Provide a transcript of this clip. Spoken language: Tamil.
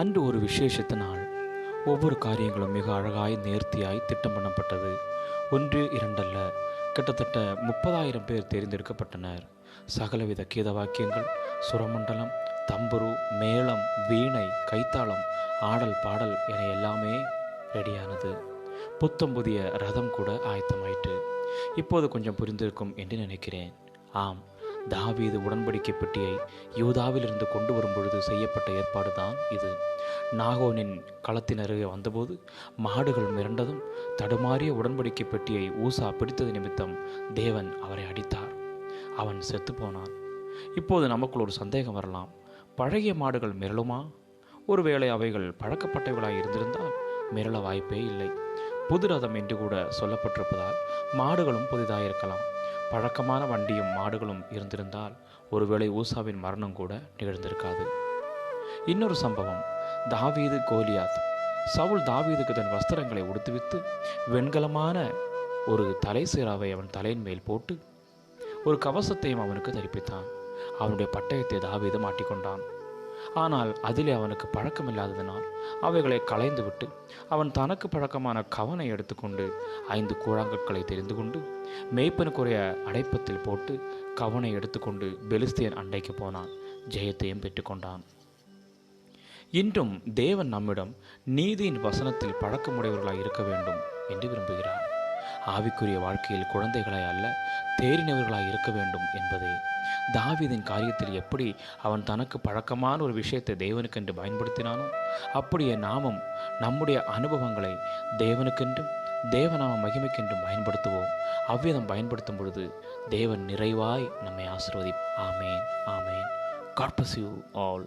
அன்று ஒரு விசேஷத்த நாள் ஒவ்வொரு காரியங்களும் மிக அழகாய் நேர்த்தியாய் திட்டம் பண்ணப்பட்டது. ஒன்று இரண்டல்ல. கிட்டத்தட்ட முப்பதாயிரம் பேர் தேர்ந்தெடுக்கப்பட்டனர். சகலவித கீத வாக்கியங்கள் சுரமண்டலம் தம்புரு மேளம் வீணை கைத்தாளம் ஆடல் பாடல் என எல்லாமே ரெடியானது. புத்தம் புதிய ரதம் கூட ஆயத்தமாயிற்று. இப்போது கொஞ்சம் புரிந்திருக்கும் என்று நினைக்கிறேன். ஆம் தாவீது உடன்படிக்கை பெட்டியை யூதாவிலிருந்து கொண்டு வரும் பொழுது செய்யப்பட்ட ஏற்பாடு தான் இது. நாகோனின் களத்தின் அருகே வந்தபோது மாடுகள் மிரண்டதும் தடுமாறிய உடன்படிக்கை பெட்டியை ஊசா பிடித்தது நிமித்தம் தேவன் அவரை அடித்தார். அவன் செத்துப்போனான். இப்போது நமக்குள் ஒரு சந்தேகம் வரலாம். பழகிய மாடுகள் மிரளுமா? ஒருவேளை அவைகள் பழக்கப்பட்டவைகளாய் இருந்திருந்தால் மிரள வாய்ப்பே இல்லை. புது ரதம் என்று கூட சொல்லப்பட்டிருப்பதால் மாடுகளும் புதிதாயிருக்கலாம். பழக்கமான வண்டியும் மாடுகளும் இருந்திருந்தால் ஒருவேளை ஊசாவின் மரணம் கூட நிகழ்ந்திருக்காது. இன்னொரு சம்பவம். தாவீது கோலியாத். சவுல் தாவீதுக்கு தன் வஸ்திரங்களை உடுத்துவித்து வெண்கலமான ஒரு தலை சீராவை அவன் தலையின் மேல் போட்டு ஒரு கவசத்தையும் அவனுக்கு தரிப்பித்தான். அவனுடைய பட்டயத்தை தாவீது மாட்டிக்கொண்டான். ஆனால் அதிலே அவனுக்கு பழக்கமில்லாததினால் அவைகளை களைந்துவிட்டு அவன் தனக்கு பழக்கமான கவனை எடுத்துக்கொண்டு ஐந்து கூழாங்கற்களை தெரிந்து கொண்டு மேய்ப்பனுக்குரிய அடைப்பத்தில் போட்டு கவனை எடுத்துக்கொண்டு பெலிஸ்தியன் அண்டைக்கு போனான் ஜெயத்தையும் பெற்றுக்கொண்டான் இன்றும் தேவன் நம்மிடம் நீதியின் வசனத்தில் பழக்கமுடையவர்களாக இருக்க வேண்டும் என்று விரும்புகிறார். ஆவிக்குரிய வாழ்க்கையில் குழந்தைகளாய் அல்ல தேறினவர்களாய் இருக்க வேண்டும் என்பதே. தாவிதின் காரியத்தில் எப்படி அவன் தனக்கு பழக்கமான ஒரு விஷயத்தை தேவனுக்கென்று பயன்படுத்தினானோ அப்படியே நாமும் நம்முடைய அனுபவங்களை தேவனுக்கென்றும் தேவநாம மகிமைக்கென்றும் பயன்படுத்துவோம். அவ்விதம் பயன்படுத்தும் பொழுது தேவன் நிறைவாய் நம்மை ஆசிர்வதி ஆமேன் ஆமேன். God you all